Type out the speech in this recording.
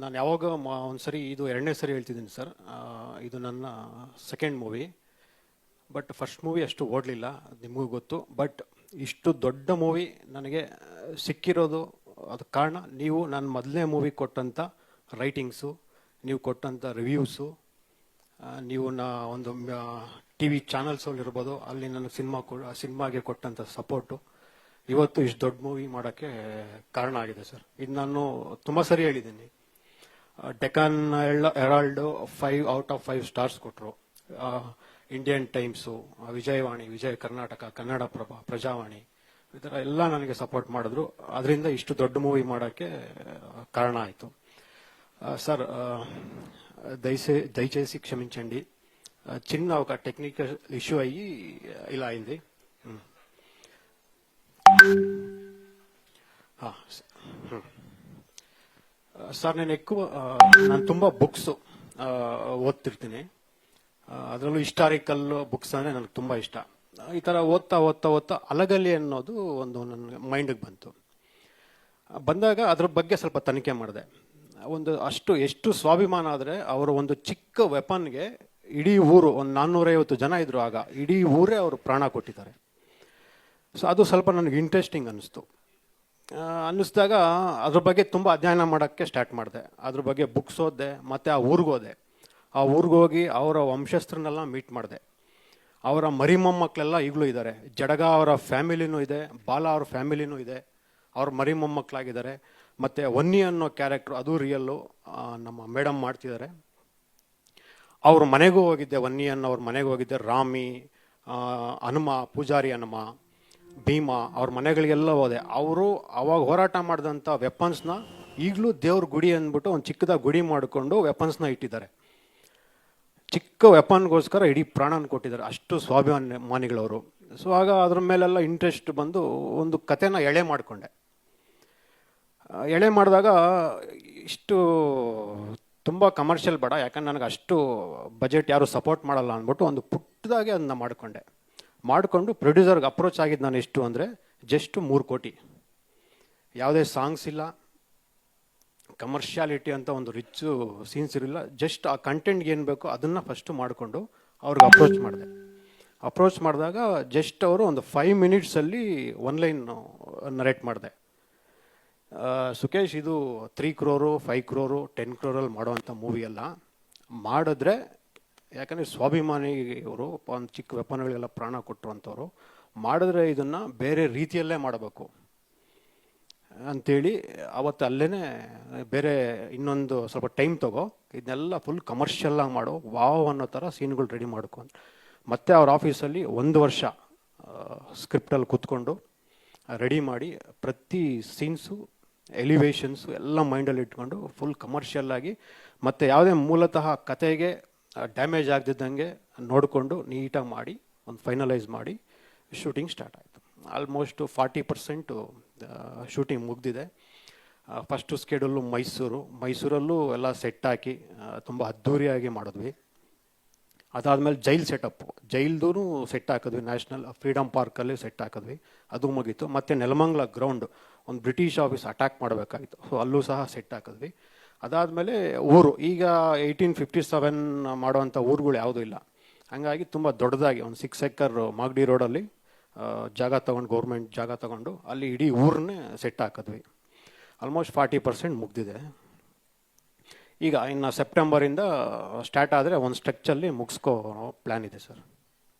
ನಾನು ಯಾವಾಗ ಮಾ ಒಂದು ಸರಿ ಇದು ಎರಡನೇ ಸರಿ ಹೇಳ್ತಿದ್ದೀನಿ ಸರ್. ಇದು ನನ್ನ second movie but first movie ಅಷ್ಟು ಓಡಲಿಲ್ಲ ನಿಮಗೂ ಗೊತ್ತು. ಬಟ್ ಇಷ್ಟು ದೊಡ್ಡ ಮೂವಿ ನನಗೆ ಸಿಕ್ಕಿರೋದು, ಅದಕ್ಕೆ ಕಾರಣ ನೀವು ನನ್ನ ಮೊದಲನೇ ಮೂವಿ ಕೊಟ್ಟಂಥ ರೈಟಿಂಗ್ಸು ನೀವು ಕೊಟ್ಟಂಥ ರಿವ್ಯೂಸು ನೀವು ನಾ ಒಂದು ಟಿ ವಿ ಚಾನಲ್ಸಲ್ಲಿ ಇರ್ಬೋದು ಅಲ್ಲಿ ನನ್ನ ಸಿನಿಮಾ ಸಿನಿಮಾಗೆ ಕೊಟ್ಟಂಥ ಸಪೋರ್ಟು ಇವತ್ತು ಇಷ್ಟು ದೊಡ್ಡ ಮೂವಿ ಮಾಡೋಕ್ಕೆ ಕಾರಣ ಆಗಿದೆ, ಸರ್. ಇದು ನಾನು ತುಂಬ ಸರಿ ಹೇಳಿದ್ದೀನಿ. Deccan Herald five out of five stars ಕೊಟ್ಟರು ಇಂಡಿಯನ್ ಟೈಮ್ಸು ವಿಜಯವಾಣಿ, ವಿಜಯ ಕರ್ನಾಟಕ, ಕನ್ನಡ ಕನ್ನಡಪ್ರಭ ಪ್ರಜಾವಾಣಿ, ಈ ಥರ ಎಲ್ಲ ನನಗೆ ಸಪೋರ್ಟ್ ಮಾಡಿದ್ರು. ಅದರಿಂದ ಇಷ್ಟು ದೊಡ್ಡ ಮೂವಿ ಮಾಡೋಕ್ಕೆ ಕಾರಣ ಆಯಿತು. ಸರ್ ದೈಸೆ దయచేసి క్షమించండి ಚಿನ್ನ ఒక ಟೆಕ್ನಿಕಲ್ ಇಶ್ಯೂ ಆಗಿ ఇలా అయింది ಸರ್ ನಾನು ఎక్కువ ನಾನು ತುಂಬ ಬುಕ್ಸ್ ಓದ್ತಿರ್ತೀನಿ ಆ, ಅದರಲ್ಲೂ ಹಿಸ್ಟಾರಿಕಲ್ ಬುಕ್ಸ್ ಅಂದರೆ ನನಗೆ ತುಂಬ ಇಷ್ಟ ಆ, ಈ ಥರ ಓದ್ತಾ ಓದ್ತಾ ಓದ್ತಾ ಅಲಗಲಿ ಅನ್ನೋದು ಒಂದು ನನ್ನ ಮೈಂಡಿಗೆ ಬಂತು ಆ, ಬಂದಾಗ ಅದ್ರ ಬಗ್ಗೆ ಸ್ವಲ್ಪ ತನಿಖೆ ಮಾಡಿದೆ ಒಂದು ಅಷ್ಟು ಎಷ್ಟು ಸ್ವಾಭಿಮಾನ ಆದರೆ ಅವರ ಒಂದು ಚಿಕ್ಕ ವೆಪನ್ಗೆ ಇಡೀ ಊರು ಒಂದು ನಾನ್ನೂರೈವತ್ತು ಜನ ಇದ್ರು ಆಗ ಇಡೀ ಊರೇ ಅವರು ಪ್ರಾಣ ಕೊಟ್ಟಿದ್ದಾರೆ ಸೊ ಅದು ಸ್ವಲ್ಪ ನನಗೆ ಇಂಟ್ರೆಸ್ಟಿಂಗ್ ಅನ್ನಿಸ್ತು ಅನ್ನಿಸ್ದಾಗ ಅದ್ರ ಬಗ್ಗೆ ತುಂಬ ಅಧ್ಯಯನ ಮಾಡೋಕ್ಕೆ ಸ್ಟಾರ್ಟ್ ಮಾಡಿದೆ. ಅದ್ರ ಬಗ್ಗೆ ಬುಕ್ಸ್ ಓದಿದೆ, ಮತ್ತು ಆ ಊರಿಗೆ ಹೋದೆ. ಆ ಊರಿಗೆ ಹೋಗಿ ಅವರ ವಂಶಸ್ಥರನ್ನೆಲ್ಲ ಮೀಟ್ ಮಾಡಿದೆ. ಅವರ ಮರಿ ಮೊಮ್ಮಕ್ಕಳೆಲ್ಲ ಈಗಲೂ ಇದ್ದಾರೆ ಜಡಗ ಅವರ ಫ್ಯಾಮಿಲಿನೂ ಇದೆ, ಬಾಲ ಅವ್ರ ಫ್ಯಾಮಿಲಿನೂ ಇದೆ. ಅವ್ರ ಮರಿ ಮೊಮ್ಮಕ್ಕಳಾಗಿದ್ದಾರೆ ಮತ್ತು ವನ್ನಿ ಅನ್ನೋ ಕ್ಯಾರೆಕ್ಟ್ರು ಅದು ರಿಯಲ್ಲು ನಮ್ಮ ಮೇಡಮ್ ಮಾಡ್ತಿದ್ದಾರೆ. ಅವ್ರ ಮನೆಗೂ ಹೋಗಿದ್ದೆ, ವನ್ನಿ ಅವ್ರ ಮನೆಗೆ ಹೋಗಿದ್ದೆ. ರಾಮಿ ಹನುಮ, ಪೂಜಾರಿ ಹನುಮ. ಭೀಮ, ಅವ್ರ ಮನೆಗಳಿಗೆಲ್ಲ ಹೋದೆ. ಅವರು ಅವಾಗ ಹೋರಾಟ ಮಾಡಿದಂಥ ವೆಪನ್ಸ್ನ ಈಗಲೂ ದೇವ್ರ ಗುಡಿ ಅಂದ್ಬಿಟ್ಟು ಒಂದು ಚಿಕ್ಕದಾಗಿ ಗುಡಿ ಮಾಡಿಕೊಂಡು ವೆಪನ್ಸ್ನ ಇಟ್ಟಿದ್ದಾರೆ. ಚಿಕ್ಕ ವೆಪನ್ಗೋಸ್ಕರ ಇಡೀ ಪ್ರಾಣನ ಕೊಟ್ಟಿದ್ದಾರೆ, ಅಷ್ಟು ಸ್ವಾಭಿಮಾನಿಗಳವರು. ಸೊ ಆಗ ಅದ್ರ ಮೇಲೆಲ್ಲ ಇಂಟ್ರೆಸ್ಟ್ ಬಂದು ಒಂದು ಕತೆನ ಎಳೆ ಮಾಡಿಕೊಂಡೆ. ಎಳೆ ಮಾಡಿದಾಗ ಇಷ್ಟು ತುಂಬ ಕಮರ್ಷಿಯಲ್ ಬೇಡ, ಯಾಕಂದ್ರೆ ನನಗೆ ಅಷ್ಟು ಬಜೆಟ್ ಯಾರು ಸಪೋರ್ಟ್ ಮಾಡಲ್ಲ ಅಂದ್ಬಿಟ್ಟು ಒಂದು ಪುಟ್ಟದಾಗೆ ಅದನ್ನ ಮಾಡಿಕೊಂಡೆ. ಮಾಡಿಕೊಂಡು ಪ್ರೊಡ್ಯೂಸರ್ಗೆ ಅಪ್ರೋಚ್ ಆಗಿದ್ದು ನಾನು ಎಷ್ಟು ಅಂದರೆ ಜಸ್ಟ್ ಮೂರು ಕೋಟಿ. ಯಾವುದೇ ಸಾಂಗ್ಸ್ ಇಲ್ಲ ಕಮರ್ಷಿಯಾಲಿಟಿ ಅಂತ ಒಂದು ರಿಚ್ಚು ಸೀನ್ಸ್ ಇರಲಿಲ್ಲ. ಜಸ್ಟ್ ಆ ಕಂಟೆಂಟ್ಗೆ ಏನು ಬೇಕೋ ಅದನ್ನು ಫಸ್ಟು ಮಾಡಿಕೊಂಡು ಅವ್ರಿಗೆ ಅಪ್ರೋಚ್ ಮಾಡಿದೆ. ಅಪ್ರೋಚ್ ಮಾಡಿದಾಗ ಜಸ್ಟ್ ಅವರು ಒಂದು ಫೈವ್ ಮಿನಿಟ್ಸಲ್ಲಿ ಒನ್ ಲೈನ್ ನರೇಟ್ ಮಾಡಿದೆ. ಸುಕೇಶ್, ಇದು three crore five crore ten ಕ್ರೋರಲ್ಲಿ ಮಾಡೋವಂಥ ಮೂವಿ ಅಲ್ಲ. ಮಾಡಿದ್ರೆ ಯಾಕಂದರೆ ಸ್ವಾಭಿಮಾನಿ ಇವರು ಒಂದು ಚಿಕ್ಕ ವೆಪನ್ಗಳಿಗೆಲ್ಲ ಪ್ರಾಣ ಕೊಟ್ಟರುವಂಥವ್ರು, ಮಾಡಿದ್ರೆ ಇದನ್ನು ಬೇರೆ ರೀತಿಯಲ್ಲೇ ಮಾಡಬೇಕು ಅಂಥೇಳಿ ಅವತ್ತು ಅಲ್ಲೇ ಬೇರೆ ಇನ್ನೊಂದು ಸ್ವಲ್ಪ ಟೈಮ್ ತಗೋ, ಇದನ್ನೆಲ್ಲ ಫುಲ್ ಕಮರ್ಷಿಯಲ್ಲಾಗಿ ಮಾಡೋ, ವಾವ್ ಅನ್ನೋ ಥರ ಸೀನ್ಗಳು ರೆಡಿ ಮಾಡ್ಕೊಂಡು. ಮತ್ತೆ ಅವ್ರ ಆಫೀಸಲ್ಲಿ ಒಂದು ವರ್ಷ ಸ್ಕ್ರಿಪ್ಟಲ್ಲಿ ಕೂತ್ಕೊಂಡು ರೆಡಿ ಮಾಡಿ ಪ್ರತಿ ಸೀನ್ಸು ಎಲಿವೇಶನ್ಸು ಎಲ್ಲ ಮೈಂಡಲ್ಲಿ ಇಟ್ಕೊಂಡು ಫುಲ್ ಕಮರ್ಷಿಯಲ್ಲಾಗಿ ಮತ್ತು ಯಾವುದೇ ಮೂಲತಃ ಕತೆಗೆ ಡ್ಯಾಮೇಜ್ ಆಗದಿದ್ದಂಗೆ ನೋಡಿಕೊಂಡು ನೀಟಾಗಿ ಮಾಡಿ, ಒಂದು ಫೈನಲೈಸ್ ಮಾಡಿ ಶೂಟಿಂಗ್ ಸ್ಟಾರ್ಟ್ ಆಯಿತು. ಆಲ್ಮೋಸ್ಟ್ ಫಾರ್ಟಿ ಪರ್ಸೆಂಟು ಶೂಟಿಂಗ್ ಮುಗ್ದಿದೆ. First schedule Mysuru. ಮೈಸೂರಲ್ಲೂ ಎಲ್ಲ ಸೆಟ್ ಹಾಕಿ ತುಂಬ ಅದ್ಧೂರಿಯಾಗಿ ಮಾಡಿದ್ವಿ. ಅದಾದಮೇಲೆ ಜೈಲ್ ಸೆಟಪ್ಪು ಜೈಲ್ದೂ ಸೆಟ್ ಹಾಕಿದ್ವಿ. ನ್ಯಾಷನಲ್ ಫ್ರೀಡಮ್ ಪಾರ್ಕಲ್ಲಿ ಸೆಟ್ ಹಾಕಿದ್ವಿ. ಅದು ಮುಗೀತು. ಮತ್ತು ನೆಲಮಂಗ್ಲ ಗ್ರೌಂಡ್ ಒಂದು ಬ್ರಿಟಿಷ್ ಆಫೀಸ್ ಅಟ್ಯಾಕ್ ಮಾಡಬೇಕಾಗಿತ್ತು. ಸೊ ಅಲ್ಲೂ ಸಹ ಸೆಟ್ ಹಾಕಿದ್ವಿ. ಅದಾದಮೇಲೆ ಊರು. ಈಗ ಏಯ್ಟೀನ್ ಫಿಫ್ಟಿ ಸೆವೆನ್ ಮಾಡುವಂಥ ಊರುಗಳು ಯಾವುದೂ ಇಲ್ಲ. ಹಾಗಾಗಿ ತುಂಬ ದೊಡ್ಡದಾಗಿ ಒಂದು ಸಿಕ್ಸ್ ಎಕರ್ ಮಾಗಡಿ ರೋಡಲ್ಲಿ ಜಾಗ ತೊಗೊಂಡು ಗೌರ್ಮೆಂಟ್ ಜಾಗ ತೊಗೊಂಡು ಅಲ್ಲಿ ಇಡೀ ಊರನ್ನೇ ಸೆಟ್ ಹಾಕಿದ್ವಿ. ಆಲ್ಮೋಸ್ಟ್ ಫಾರ್ಟಿ ಪರ್ಸೆಂಟ್ ಮುಗ್ದಿದೆ. ಈಗ ಇನ್ನು ಸೆಪ್ಟೆಂಬರಿಂದ ಸ್ಟಾರ್ಟ್ ಆದರೆ ಒಂದು ಸ್ಟ್ರಕ್ಚಲ್ಲಿ ಮುಗಿಸ್ಕೋ ಪ್ಲ್ಯಾನ್ ಇದೆ ಸರ್.